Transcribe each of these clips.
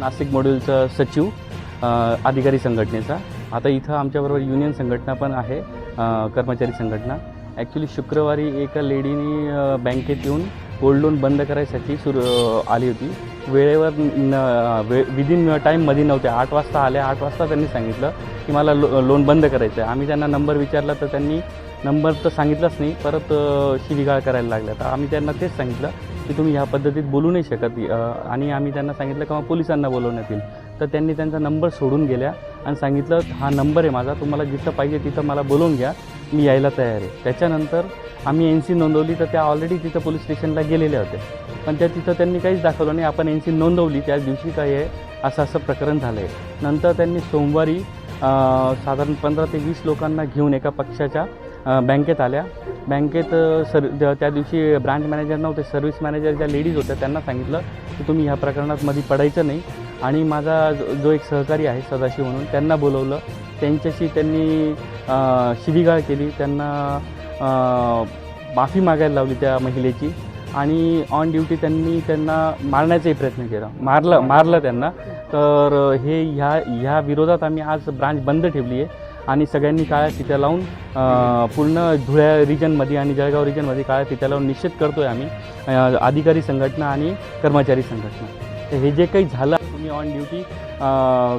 नाशिक मॉड्यूलचा सचिव अधिकारी संघटनेचा. आता इथं आमच्याबरोबर युनियन संघटना पण आहे कर्मचारी संघटना. ॲक्च्युली शुक्रवारी एका लेडीनी बँकेत येऊन गोल्ड लोन बंद करायसाठी सुरू आली होती. वेळेवर न वे विदिन टाईममध्ये नव्हते आठ वाजता आल्या. आठ वाजता त्यांनी सांगितलं की मला लो लोन बंद करायचं आहे आम्ही त्यांना नंबर विचारला तर त्यांनी नंबर तर सांगितलाच नाही परत अ, शिवीगाळ करायला लागल्या. तर आम्ही त्यांना तेच सांगितलं की तुम्ही ह्या पद्धतीत बोलू नाही शकत. आणि आम्ही त्यांना सांगितलं किंवा पोलिसांना बोलवण्यात येईल. तर त्यांनी त्यांचा नंबर सोडून गेल्या आणि सांगितलं हा नंबर आहे माझा तुम्हाला जिथं पाहिजे तिथं मला बोलवून घ्या मी यायला तयार आहे. त्याच्यानंतर आम्ही एन सी नोंदवली तर त्या ऑलरेडी तिथं पोलीस स्टेशनला गेलेल्या होत्या. पण त्या तिथं त्यांनी काहीच दाखवलं नाही. आपण एन सी नोंदवली त्या दिवशी काय आहे असं असं प्रकरण झालं आहे नंतर त्यांनी सोमवारी साधारण पंधरा ते वीस लोकांना घेऊन एका पक्षाच्या बँकेत आल्या. बँकेत सर त्या दिवशी ब्रांच मॅनेजर नव्हते. सर्व्हिस मॅनेजर ज्या लेडीज होत्या त्यांना सांगितलं की तुम्ही ह्या प्रकरणात मध्ये पडायचं नाही. आणि माझा जो जो एक सहकारी आहे सदाशिव म्हणून त्यांना बोलवलं. त्यांच्याशी त्यांनी शिबिगाळ शिवीगाळ केली. त्यांना माफी मागायला लावली त्या महिलेची. आणि ऑन ड्युटी त्यांनी त्यांना मारण्याचाही प्रयत्न केला. मारलं मारलं त्यांना. तर हे ह्या ह्या विरोधात आम्ही आज ब्रांच बंद ठेवली आहे. आणि सगळ्यांनी काळ्या फित्या लावून पूर्ण धुळ्या रिजनमध्ये आणि जळगाव रिजनमध्ये काळ्या फित्या लावून निश्चित करतो आहे आम्ही अधिकारी संघटना आणि कर्मचारी संघटना. तर हे जे काही झालं तुम्ही ऑन ड्युटी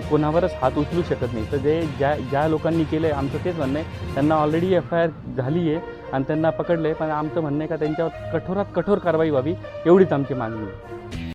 कोणावरच हात उचलू शकत नाही. तर जे ज्या ज्या लोकांनी केलं आहे आमचं तेच म्हणणं आहे. त्यांना ऑलरेडी एफ आय आर झाली आहे आणि त्यांना पकडलं आहे पण आमचं म्हणणं आहे का त्यांच्यावर कठोरात कठोर कारवाई व्हावी एवढीच आमची मागणी आहे.